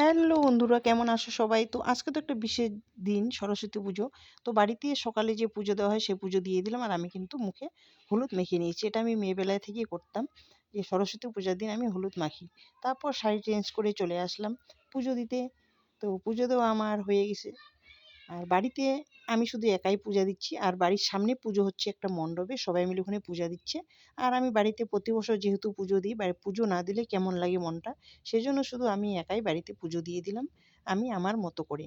Hello বন্ধুরা, কেমন আছো সবাই? তো আজকে তো একটা বিশেষ দিন, সরস্বতী পুজো। তো বাড়িতে সকালে যে পুজো দেওয়া হয়, সে পুজো দিয়ে দিলাম আর আমি কিন্তু মুখে হলুদ মেখে নিয়েছি। এটা আমি মেয়েবেলায় থেকেই করতাম যে সরস্বতী পূজার দিন আমি হলুদ মাখি। তারপর শাড়ি চেঞ্জ করে চলে আসলাম পুজো দিতে। তো পুজো দেওয়া আমার হয়ে গেছে। আর বাড়িতে আমি শুধু একাই পূজা দিচ্ছি। আর বাড়ির সামনে পুজো হচ্ছে একটা মণ্ডপে, সবাই মিলে ওখানে পূজা দিচ্ছে। আর আমি বাড়িতে প্রতি বছর যেহেতু পুজো দিই, বাড়ি পুজো না দিলে কেমন লাগে মনটা? সেজন্য শুধু আমি একাই বাড়িতে পুজো দিয়ে দিলাম, আমি আমার মতো করে।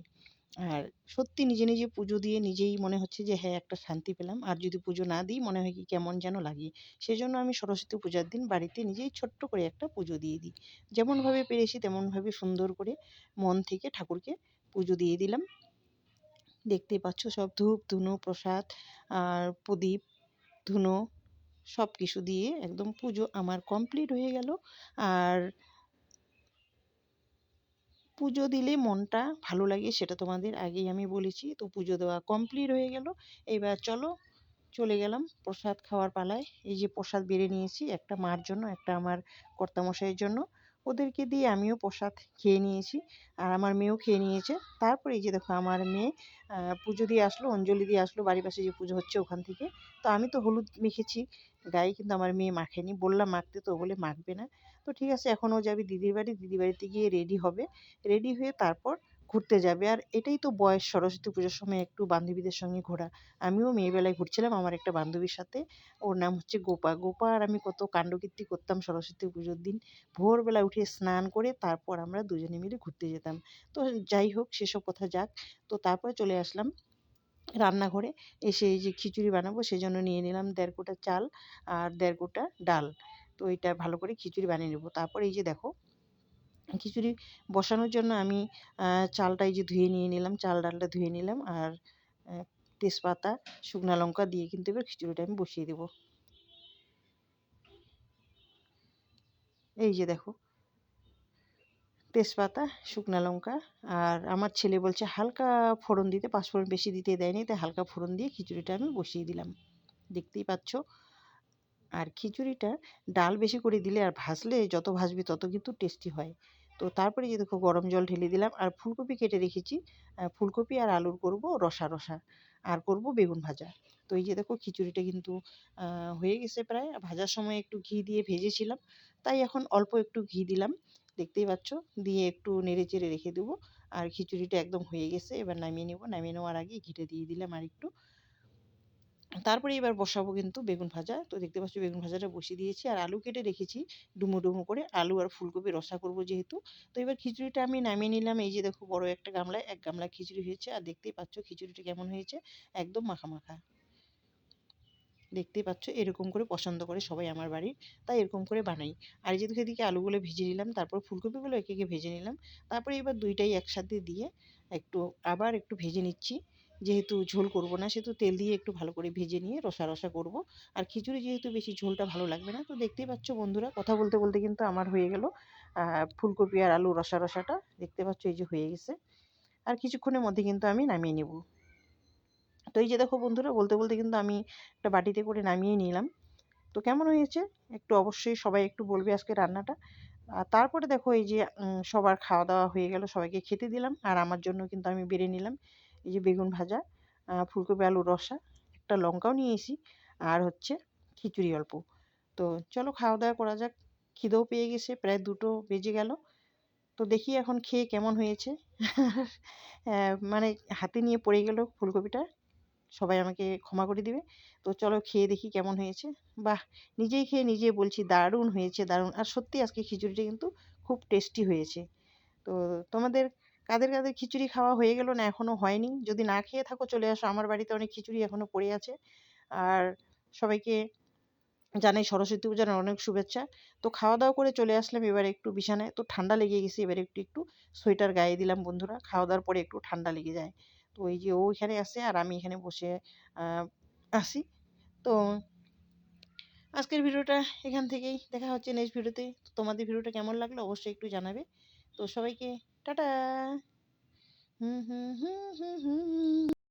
আর সত্যি নিজে নিজে পুজো দিয়ে নিজেই মনে হচ্ছে যে হ্যাঁ একটা শান্তি পেলাম। আর যদি পুজো না দিই, মনে হয় কি কেমন যেন লাগে। সেজন্য আমি সরস্বতী পূজার দিন বাড়িতে নিজেই ছোট্ট করে একটা পুজো দিয়ে দিই। যেমনভাবে পেরেছি, তেমনভাবে সুন্দর করে মন থেকে ঠাকুরকে পুজো দিয়ে দিলাম। দেখতেই পাচ্ছ সব ধূপ, ধুনো, প্রসাদ আর প্রদীপ, ধুনো সব কিছু দিয়ে একদম পুজো আমার কমপ্লিট হয়ে গেল। আর পুজো দিলে মনটা ভালো লাগে সেটা তোমাদের আগেই আমি বলেছি। তো পুজো দেওয়া কমপ্লিট হয়ে গেল। এবার চলো, চলে গেলাম প্রসাদ খাওয়ার পালায়। এই যে প্রসাদ বেড়ে নিয়েছি, একটা মার জন্য, একটা আমার কর্তামশাইয়ের জন্য। ওদেরকে দিয়ে আমিও প্রসাদ খেয়ে নিয়েছি। আর আমার মেয়েও খেয়ে নিয়েছে। তারপরে এই যে দেখো, আমার মেয়ে পুজো দিয়ে আসলো, অঞ্জলি দিয়ে আসলো, বাড়ির পাশে যে পুজো হচ্ছে ওখান থেকে। তো আমি তো হলুদ মেখেছি, গায়ে কিন্তু আমার মেয়ে মাখেনি। বললাম, মাখতে তো বলে মাখবে না। তো ঠিক আছে এখনও যাবি দিদির বাড়ি। দিদির বাড়িতে গিয়ে রেডি হবে। রেডি হয়ে তারপর ঘুরতে যাবে। আর এটাই তো বয়স। সরস্বতী পুজোর সময় একটু বান্ধবীদের সঙ্গে ঘোরা। আমিও মেয়েবেলায় ঘুরছিলাম আমার একটা বান্ধবীর সাথে। ওর নাম হচ্ছে গোপা। গোপা আর আমি কত কাণ্ডকীর্তি করতাম সরস্বতী পুজোর দিন। ভোরবেলা উঠে স্নান করে তারপর আমরা দুজনে মিলে ঘুরতে যেতাম। তো যাই হোক, সেসব কথা যাক। তো তারপরে চলে আসলাম রান্নাঘরে। এসে এই যে খিচুড়ি বানাবো, সেজন্য নিয়ে নিলাম দেড় কোটা চাল আর দেড় কোটা ডাল। তো এটা ভালো করে খিচুড়ি বানিয়ে নেব। তারপর এই যে দেখো খিচুড়ি বসানোর জন্য আমি চালটা এই যে ধুয়ে নিয়ে নিলাম, চাল ডালটা ধুয়ে নিলাম আর তেজপাতা, শুকনো লঙ্কা দিয়ে কিন্তু এবার খিচুড়িটা আমি বসিয়ে দেবো। এই যে দেখো, তেজপাতা, শুকনো লঙ্কা আর আমার ছেলে বলছে হালকা ফোড়ন দিতে পাঁচফোড়ন বেশি দিতে দেয়নি, তাই হালকা ফোড়ন দিয়ে খিচুড়িটা আমি বসিয়ে দিলাম। দেখতেই পাচ্ছ? আর খিচুড়িটা ডাল বেশি করে দিলে আর ভাজলে যত ভাজবে তত কিন্তু টেস্টি হয়। তো তারপরে যে দেখো গরম জল ঢেলে দিলাম আর ফুলকপি কেটে রেখেছি। ফুলকপি আর আলুর করব রসা রসা আর করব বেগুন ভাজা। তো এই যে দেখো খিচুড়িটা কিন্তু হয়ে গেছে প্রায়। ভাজার সময় একটু ঘি দিয়ে ভেজেছিলাম। তাই এখন অল্প একটু ঘি দিলাম। দেখতেই পাচ্ছ? দিয়ে একটু নেড়ে চেড়ে রেখে দেবো। আর খিচুড়িটা একদম হয়ে গেছে। এবার নামিয়ে নেব। নামিয়ে নেওয়ার আগে ঘিটা দিয়ে দিলাম আর একটু তারপরে এবার বসাবো কিন্তু বেগুন ভাজা। তো দেখতে পাচ্ছ বেগুন ভাজাটা বসিয়ে দিয়েছি আর আলু কেটে রেখেছি ডুমো ডুমো করে। আলু আর ফুলকপি রসা করব যেহেতু। তো এবার খিচুড়িটা আমি নামিয়ে নিলাম। এই যে দেখো বড় একটা গামলায়, এক গামলা খিচুড়ি হয়েছে আর দেখতেই পাচ্ছ খিচুড়িটা কেমন হয়েছে। একদম মাখা মাখা। দেখতেই পাচ্ছ এরকম করে পছন্দ করে সবাই আমার বাড়ির। তাই এরকম করে বানাই। আর যেদিকে এদিকে আলুগুলো ভেজে নিলাম, তারপর ফুলকপিগুলো একে একে ভেজে নিলাম। তারপরে এবার দুইটাই একসাথে দিয়ে একটু আবার একটু ভেজে নিচ্ছি। যেহেতু ঝোল করব না, সেহেতু তেল দিয়ে একটু ভালো করে ভেজে নিয়ে রসা রসা করব। আর খিচুড়ি যেহেতু বেশি ঝোলটা ভালো লাগবে না, তো দেখতেই পাচ্ছ বন্ধুরা, কথা বলতে বলতে কিন্তু আমার হয়ে গেল ফুলকপি আর আলু রসা রসাটা, দেখতে পাচ্ছ এই যে হয়ে গেছে। আর কিছুক্ষণের মধ্যে কিন্তু আমি নামিয়ে নেব। তো এই যে দেখো বন্ধুরা, বলতে বলতে কিন্তু আমি একটা বাটিতে করে নামিয়ে নিলাম। তো কেমন হয়েছে? একটু অবশ্যই সবাই একটু বলবে আজকে রান্নাটা। আর তারপরে দেখো এই যে সবার খাওয়া দাওয়া হয়ে গেল, সবাইকে খেতে দিলাম। আর আমার জন্য কিন্তু আমি বেড়ে নিলাম। এই যে বেগুন ভাজা ফুলকপি আলুর রসা, একটা লঙ্কাও নিয়ে নিয়েছি আর হচ্ছে খিচুড়ি অল্প। তো চলো খাওয়া দাওয়া করা যাক, খিদেও পেয়ে গেছে, প্রায় দুটো বেজে গেল। তো দেখি এখন খেয়ে কেমন হয়েছে। মানে হাতে নিয়ে পড়ে গেল ফুলকপিটা, সবাই আমাকে ক্ষমা করে দিবে। তো চলো খেয়ে দেখি কেমন হয়েছে। বাহ, নিজেই খেয়ে নিজে বলছি দারুণ হয়েছে, দারুণ। আর সত্যি আজকে খিচুড়িটা কিন্তু খুব টেস্টি হয়েছে। তো তোমাদের কাদের কাদের খিচুড়ি খাওয়া হয়ে গেল না এখনও হয়নি। যদি না খেয়ে থাকো, চলে আসো। আমার বাড়িতে অনেক খিচুড়ি এখনও পড়ে আছে। আর সবাইকে জানাই সরস্বতী পূজার অনেক শুভেচ্ছা। তো খাওয়া দাওয়া করে চলে আসলাম এবার একটু বিছানায়। তো ঠান্ডা লেগে গেছে, এবার একটু একটু সোয়েটার গায়ে দিলাম বন্ধুরা। খাওয়া দাওয়ার পরে একটু ঠান্ডা লেগে যায়। তো এই যে ও এখানে আসে আর আমি এখানে বসে আসি তো আজকের ভিডিওটা এখান থেকেই। দেখা হচ্ছে নেক্সট ভিডিওতে। তোমাদের ভিডিওটা কেমন লাগল অবশ্যই একটু জানাবে। তো সবাইকে টাটা হুম হুম হুম হুম হুম